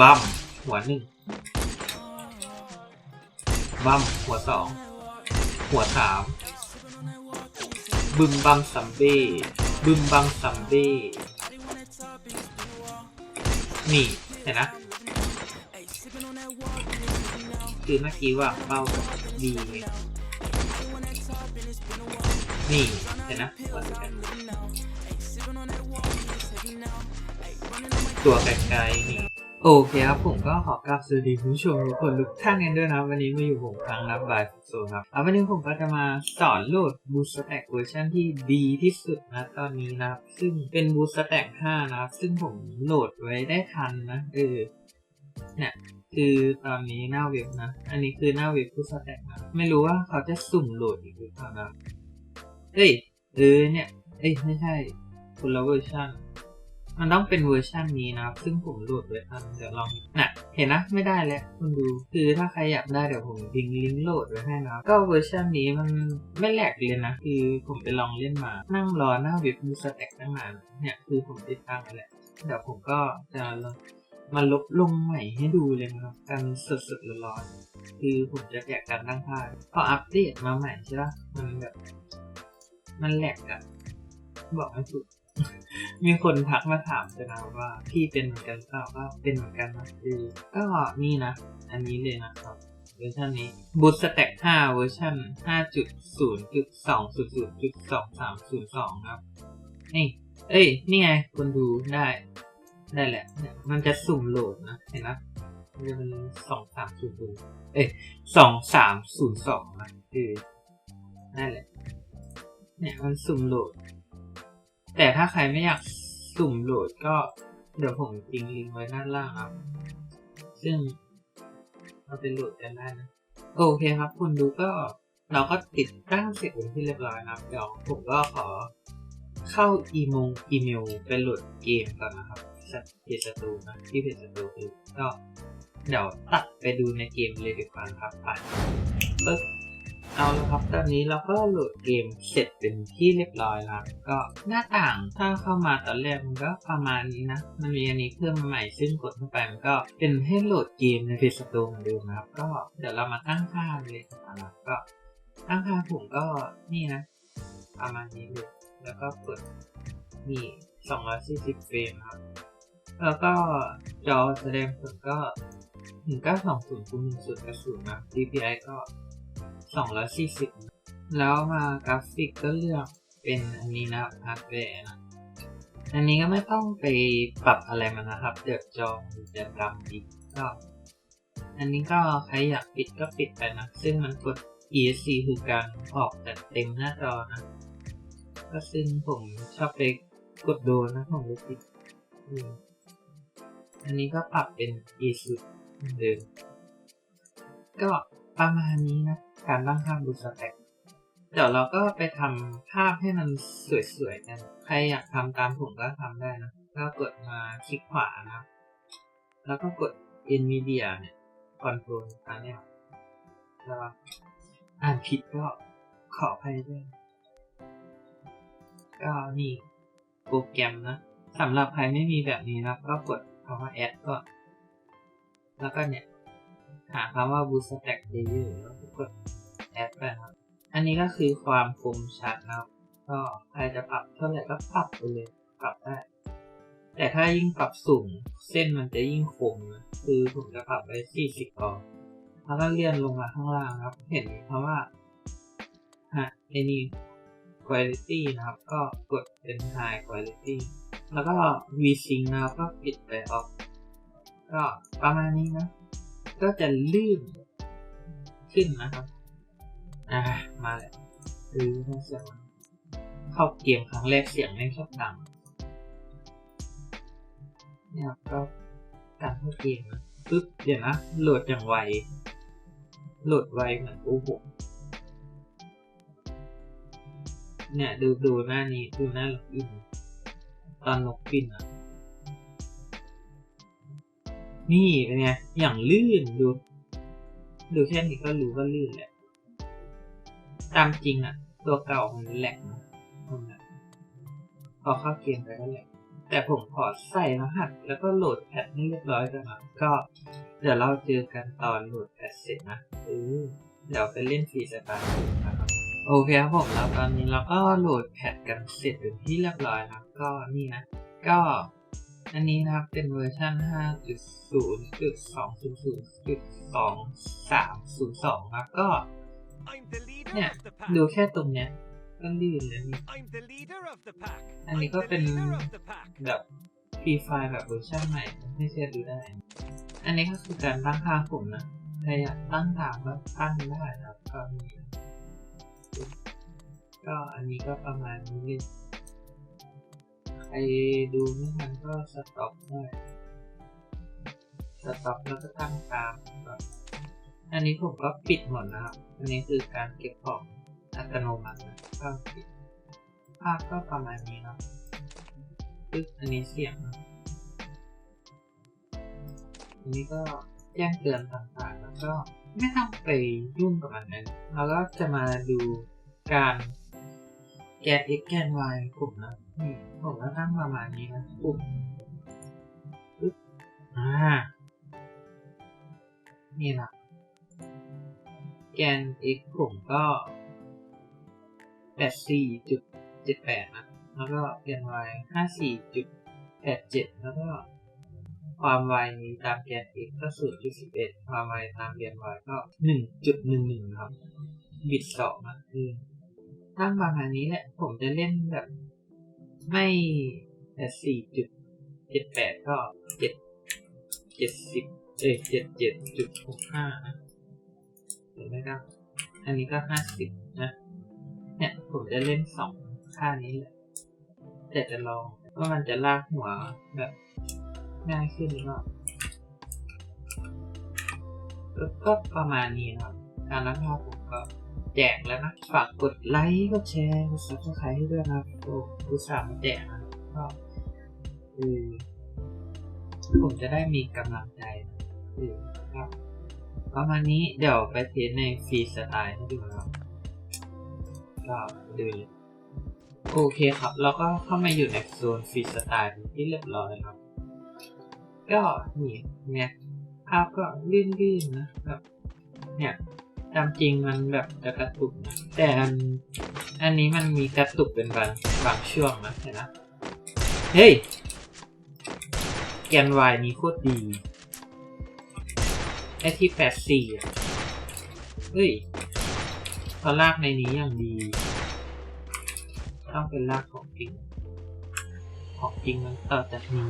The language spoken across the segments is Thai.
บัมหัวหนึ่งบัมหัวสองหัวสามบึมบัมซัมเบ้บึมบัมซัมเบ้นี่เห็นนะคือเมื่อกี้ว่าเป้าดีนี่เห็นนะ ตัวไกลๆนี่โอเคครับผมก็ขอกราบสวัสดีผู้ชมทุกคนทุกท่านกันด้วยนะครับ วันนี้มาอยู่ผมครั้งนับบายโซครับเอาวันนี้ผมก็จะมาสอนโหลด Boost Stack เวอร์ชันที่ดีที่สุดนะตอนนี้นะครับ ซึ่งเป็น Boost Stack 5นะครับ ซึ่งผมโหลดไว้ได้ทันนะเออเนี่ยคือตอนนี้หน้าเว็บนะ อันนี้คือหน้าเว็บ Boost Stack นะไม่รู้ว่าเขาจะสุ่มโหลดอีกหรือเปล่านะเอ้ยเออเนี่ย เอ้ยไม่ใช่คนละเวอร์ชันมันต้องเป็นเวอร์ชันนี้นะครับ ซึ่งผมโหลดไว้ทันเดี๋ยวลองน่ะ เห็นนะไม่ได้แล้วคุณดู คือถ้าใครอยากได้เดี๋ยวผมทิ้งลิงก์โหลดไว้ให้นะก็เวอร์ชันนี้มันไม่แหลกเลยนะ คือผมไปลองเล่นมา นั่งรอหน้าเว็บมูสแต็กตั้งนานเนี่ยคือผมติดตั้งไปแล้วเดี๋ยวผมก็จะมาลบลงใหม่ให้ดูเลยนะครับกันสดๆร้อนๆคือผมจะแกะการตั้งค่าพออัปเดตมาใหม่ใช่ปะมันแบบมันแหลกอะ บอกไม่ถูกมีคนทักมาถามจะนะว่า พี่เป็นเหมือนกันเปล่าก็เป็นเหมือนกันนะคือก็นี่นะ อันนี้เลยนะครับเวอร์ชันนี้ Boot Stack 5เวอร์ชัน5.0.2.0.2302ครับนี่เอ้ย นี่ไงคนดูได้ ได้แหละเนี่ยมันจะสุ่มโหลดนะ เห็นนะมันจะเป็นสองสามศูนย์ศูนย์เอ้ยสองสามศูนย์สองนะคือนั่นแหละ เนี่ยมันสุ่มโหลด แต่ถ้าใครไม่อยากสุ่มโหลดก็เดี๋ยวผมทิ้งลิงก์ไว้ด้านล่างครับ ซึ่งเราไปโหลดกันได้นะ โอเคครับคุณดูก็เราก็ติดตั้งเสร็จเป็นที่เรียบร้อยนะครับ เดี๋ยวผมก็ขอเข้าอีมงอีเมลไปโหลดเกมก่อนนะครับเพจสตูนะที่เพจสตูคือก็เดี๋ยวตัดไปดูในเกมเลยดีกว่าครับไปปึ๊บ เอาละครับ ตอนนี้เราก็โหลดเกมเสร็จเป็นที่เรียบร้อยแล้ว ก็หน้าต่างถ้าเข้ามาตอนแรกมันก็ประมาณนี้นะ มันมีอันนี้เพิ่มมาใหม่ซึ่งกดเข้าไปมันก็เป็นให้โหลดเกมในเพจสตูเหมือนเดิมนะครับ ก็เดี๋ยวเรามาตั้งค่าเลยนะครับก็ตั้งค่าผมก็นี่นะ ประมาณนี้เลยแล้วก็เปิดนี่240เฟรมครับ แล้วก็จอแสดงผลก็1920คูณ10กระสุนนะ DPI ก็ 240 แล้วมากราฟิกก็เลือกเป็นอันนี้นะฮาร์ดแวร์นะ อันนี้ก็ไม่ต้องไปปรับอะไรมันนะครับ เดี๋ยวจอมันจะดำอีกก็ อันนี้ก็ใครอยากปิดก็ปิดไปนะ ซึ่งมันกด ESC คือการออกแต่เต็มหน้าจอนะ ก็ซึ่งผมชอบไปกดโดนนะผมเลยปิดอันนี้ก็ปรับเป็น ESC เดิมก็ประมาณนี้นะ การตั้งค่าบูสแต็กเดี๋ยวเราก็ไปทำภาพให้มันสวยๆกัน ใครอยากทำตามผมก็ทำได้นะก็กดมาคลิกขวานะ แล้วก็กด NVIDIA เนี่ยคอนโทรลอันเนี้ยแล้วอ่านผิดก็ขออภัยด้วย ก็นี่โปรแกรมนะสำหรับใครไม่มีแบบนี้นะก็กดคำว่า add ก่อนแล้วก็เนี่ย หาคำว่า Boost Stack Layer แล้วก็กด add ไปครับ อันนี้ก็คือความคมชัดนะครับ ก็ใครจะปรับเท่าไหร่ก็ปรับไปเลยปรับได้ แต่ถ้ายิ่งปรับสูงเส้นมันจะยิ่งคมนะคือผมจะปรับไป40ก่อแล้วก็เลื่อนลงมาข้างล่างครับ เห็นคำว่าฮะไอ้นี่ quality นะครับ ก็กดเป็น high quality แล้วก็ VSync นะครับก็ปิดไปออฟก็ประมาณนี้นะ ก็จะลื่นขึ้นนะครับ อ่ามาแล้วคือถ้าเสียงเข้าเกมครั้งแรกเสียงไม่ชอบดังเนี่ยครับก็การเข้าเกมนะปึ๊บเดี๋ยวนะโหลดอย่างไวโหลดไวเหมือนกูผมเนี่ยดูดูหน้านี้ดูหน้าล็อกอินตอนล็อกอินอะนี่เป็นไงอย่างลื่นดู ดูแค่นี้ก็รู้ว่าลื่นแหละ ตามจริงอะตัวเก่ามันแหลกนะมันแบบพอเข้าเกมไปก็แหลกแต่ผมขอใส่รหัสแล้วก็โหลดแพทให้เรียบร้อยก่อนนะก็เดี๋ยวเราเจอกันตอนโหลดแพทเสร็จนะเออเดี๋ยวไปเล่นฟรีสไตล์นะครับโอเคครับผมแล้วตอนนี้เราก็โหลดแพทกันเสร็จเป็นที่เรียบร้อยนะครับก็นี่นะ ก็อันนี้นะครับเป็นเวอร์ชัน5.0.200.2302ครับก็ เนี่ย ดูแค่ตรงเนี้ยก็ลื่นแล้วนี่อันนี้ก็เป็นแบบฟรีไฟล์แบบเวอร์ชันใหม่ให้เชื่อดูได้ อันนี้ก็คือการตั้งค่าผมนะใครอยากตั้งตามก็ตั้งได้นะครับก็มีก็อันนี้ก็ประมาณนี้เลยใครดูไม่ทันก็สต็อปได้สต็อปแล้วก็ตั้งตามก็ อันนี้ผมก็ปิดหมดนะครับ อันนี้คือการเก็บของอัตโนมัตินะก็ปิดภาพก็ประมาณนี้นะปึ๊บอันนี้เสียงนะอันนี้ก็แจ้งเตือนต่างๆ แล้วก็ไม่ต้องไปยุ่งกับมันนะเราก็จะมาดูการแกน x แกน y กลุ่มนะนี่ผมก็ตั้งประมาณนี้นะกลุ่มปึ๊บอ่านี่นะ แกน x ผมก็แปดสี่จุดเจ็ดแปดนะ แล้วก็แกน y ห้าสี่จุดแปดเจ็ดแล้วก็ความไวตามแกน x ก็สูตรจุดสิบเอ็ดความไวตามแกน y ก็หนึ่งจุดหนึ่งหนึ่งครับ บิดสองนะคือตั้งประมาณนี้แหละ ผมจะเล่นแบบ ไม่แปดสี่จุดเจ็ดแปดก็เจ็ดเจ็ดสิบเอ้ยเจ็ดเจ็ดจุดหกห้านะ ไหมครับ อันนี้ก็50นะ เนี่ยผมจะเล่นสองค่านี้แหละ แต่จะลองว่ามันจะลากหัวแบบง่ายขึ้นหรือเปล่าก็ประมาณนี้นะครับ การรับภาพผมก็แจกแล้วนะ ฝากกดไลค์ กดแชร์ กด subscribe ให้ด้วยนะครับโอ้อุตส่ามแจกนะก็คือผมจะได้มีกำลังใจคือครับ ประมาณนี้เดี๋ยวไปเทสในฟรีสไตล์ให้ดูครับก็ดูเลยโอเคครับแล้วก็เข้ามาอยู่ในโซนฟรีสไตล์ที่เรียบร้อยครับ ก็นี่เนี่ยภาพก็ลื่นๆนะแบบเนี่ยตามจริงมันแบบจะกระตุกนะแต่อันอันนี้มันมีกระตุกเป็นบางบางช่วงนะเห็นนะเฮ้ยแกน Y นี้โคตรดี ไอที่แปดสี่อะเฮ้ยพอลากในนี้อย่างดี ต้องเป็นลากของจริง ของจริงมันต่อจากนี้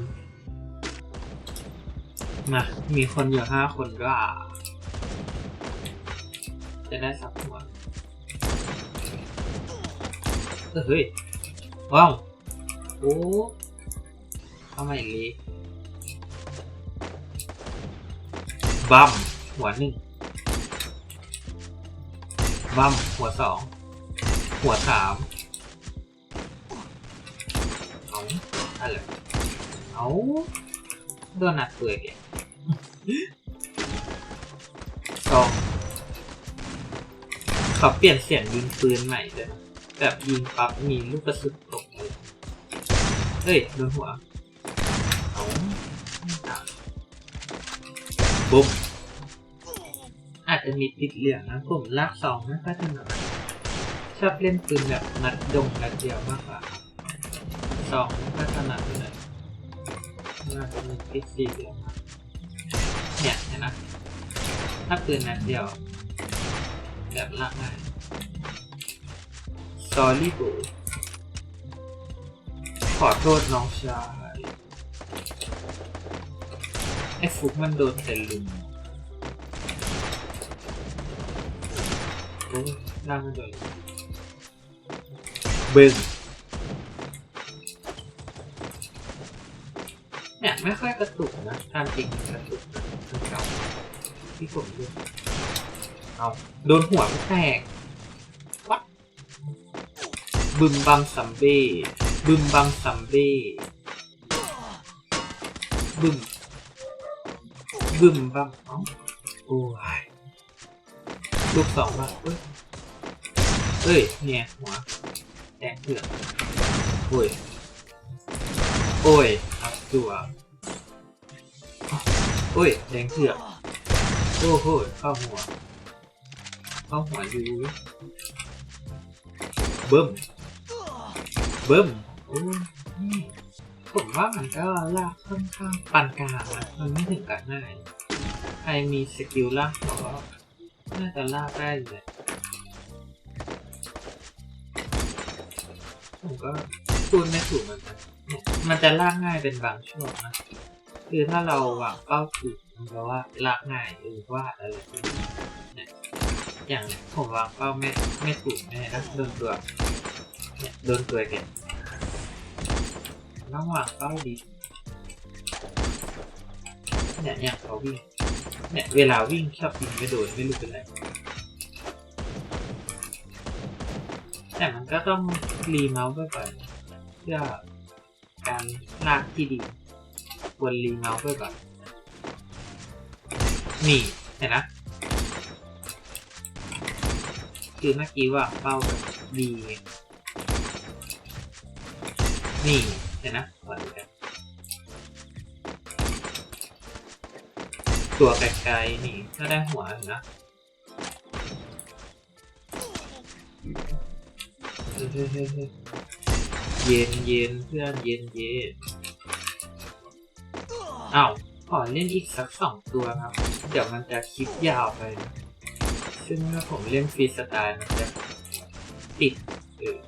มา มีคนอยู่ห้าคนก็อะจะได้สับหัวเฮ้ย ว้าว โอ้เข้ามาอี บัมหัวหนึ่งบัมหัวสองหัวสามเอาอะไรเอาโดนหนักเปื่อยสองเขาเปลี่ยนเสียงยิงปืนใหม่เลยแบบยิงปั๊บมีลูกกระสุนตกเลยเฮ้ยโดนหัว บุ้มอาจจะมีติดเหลืองนะผมลากสองไม่ค่อยถนัดชอบเล่นปืนแบบนัดดงนัดเดียวมากกว่าสองไม่ค่อยถนัดเลยน่าจะมีติดสีเหลืองเนี่ยนะถ้าปืนนัดเดียว แบบลากง่าย sorry bro ขอโทษน้องชาย ไอ้ฟุกมันโดนแต่ลุมโอ้ยล่างมันโดนเบิ้งเนี่ยไม่ค่อยกระตุกนะตามจริงกระตุกนะเก่าที่ผมดูเอาโดนหัวมันแตกวัดบึมบัมซัมเบ้บึมบัมซัมเบ้บึม บึมบ้างเอ้าโอ้ยลูกสองบ้างเอ้ยเอ้ยเนี่ยหัว ผมว่ามันก็ลากค่อนข้างปานกลางนะมันไม่ถึงกับง่าย ใครมีสกิลลากก็น่าจะลากได้เลยผมก็พูดไม่ถูกเหมือนกันเนี่ยมันจะลากง่ายเป็นบางช่วงนะคือถ้าเราวางเป้าถูกมันแปลว่าลากง่ายหรือว่าอะไรเนี่ยอย่างผมวางเป้าไม่ไม่ถูกแน่นะโดนตัวเนี่ยโดนตัวแก ต้องวางเป้าดีเนี่ยอย่างเขาวิ่งเนี่ยเวลาวิ่งชอบยิงไม่โดนไม่รู้เป็นไรแต่มันก็ต้องรีเมาส์บ่อยๆเพื่อการลากที่ดีควรรีเมาส์ด้วยก่อนนี่เห็นนะคือเมื่อกี้ว่าเป้าแบบดีนี่ เห็นนะก่อนดูกันตัวไกลๆนี่ก็ได้หัวนนะเฮ้ยเฮ้ยเฮ้ยเย็นเย็นเพื่อนเย็นเย็นอ้าวขอเล่นอีกสักสองตัวครับ เดี๋ยวมันจะคลิปยาวไปนะซึ่งถ้าผมเล่นฟรีสไตล์มันจะติดเออ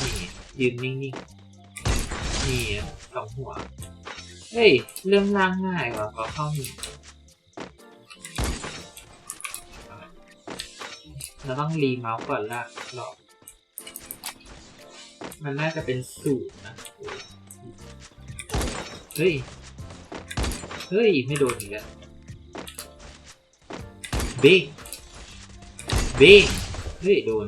นี่ยืนนิ่งๆ นี่สองหัว เฮ้ย เรื่องล่างง่ายกว่าพอเข้าหนึ่งเราต้องรีเมาส์ก่อนลากรอบมันน่าจะเป็นสูตรนะ เฮ้ย เฮ้ย ไม่โดนอีกแล้วเบ้งเบ้งเฮ้ย โดน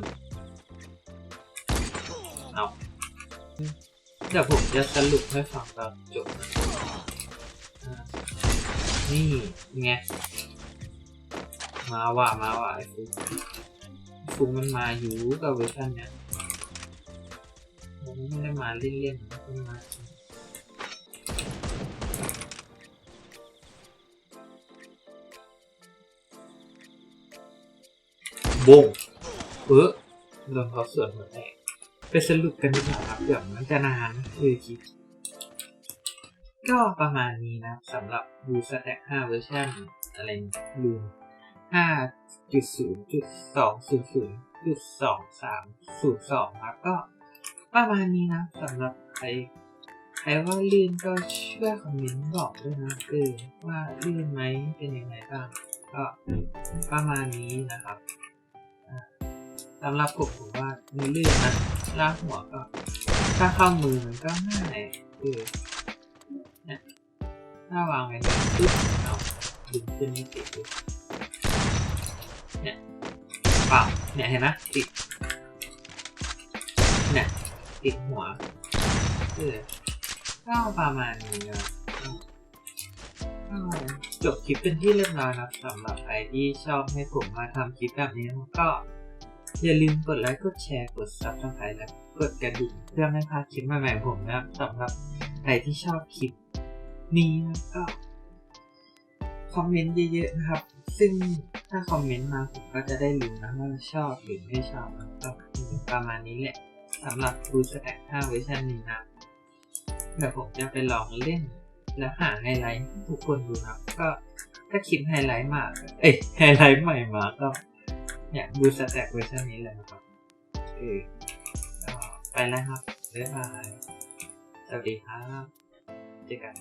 ดี๋ยวผมจะสรุปให้ฟังตอนจบนี่ไงมาว่ะมาว่ะไอ้ฟุกฟุกมันมาอยู่กับเวอร์ชันเนี้ยมันไม่ได้มาเล่นๆมันมาบงเออโดนเขาสวนหัวแตก ไปสรุปกันดีกว่าครับเดี๋ยวมันจะนานคือคิดก็ประมาณนี้นะสำหรับบูสแต็ก5เวอร์ชันอะไรลืม5.0.200.2302ครับก็ประมาณนี้นะสำหรับใครใครว่าลื่นก็ช่วยคอมเมนต์บอกด้วยนะเออว่าลื่นไหมเป็นยังไงบ้างก็ประมาณนี้นะครับสำหรับผมผมว่ามือลื่นนะ ลากหัวก็ถ้าเข้ามือมันก็ง่ายเออเนี่ยถ้าวางไว้นี่ยปึ๊บเอาดึงขึ้นนี่ติดปุ๊บเนี่ยเปล่าเนี่ยเห็นนะติดเนี่ยติดหัวเออก็ประมาณนี้นะจบคลิปเป็นที่เรียบร้อยนะครับสำหรับใครที่ชอบให้ผมมาทำคลิปแบบนี้ก็ อย่าลืมกดไลค์ กดแชร์ กด subscribe และกดกระดิ่งเพื่อไม่พลาดคลิปใหม่ๆผมนะครับสำหรับใครที่ชอบคลิปนี้นะก็คอมเมนต์เยอะๆนะครับ ซึ่งถ้าคอมเมนต์มาผมก็จะได้รู้นะว่าชอบหรือไม่ชอบนะก็ประมาณนี้แหละสำหรับ Blue Stack 5เวอร์ชันนี้นะเดี๋ยวผมจะไปลองเล่นแล้วหาไฮไลท์ให้ทุกคนดูนะก็ถ้าคลิปไฮไลท์มาเอ้ยไฮไลท์ใหม่มาก็ เนี่ยบูสแต็กเวอร์ชันนี้เลยนะครับเออไปแล้วครับบ๊ายบายสวัสดีครับเจอกัน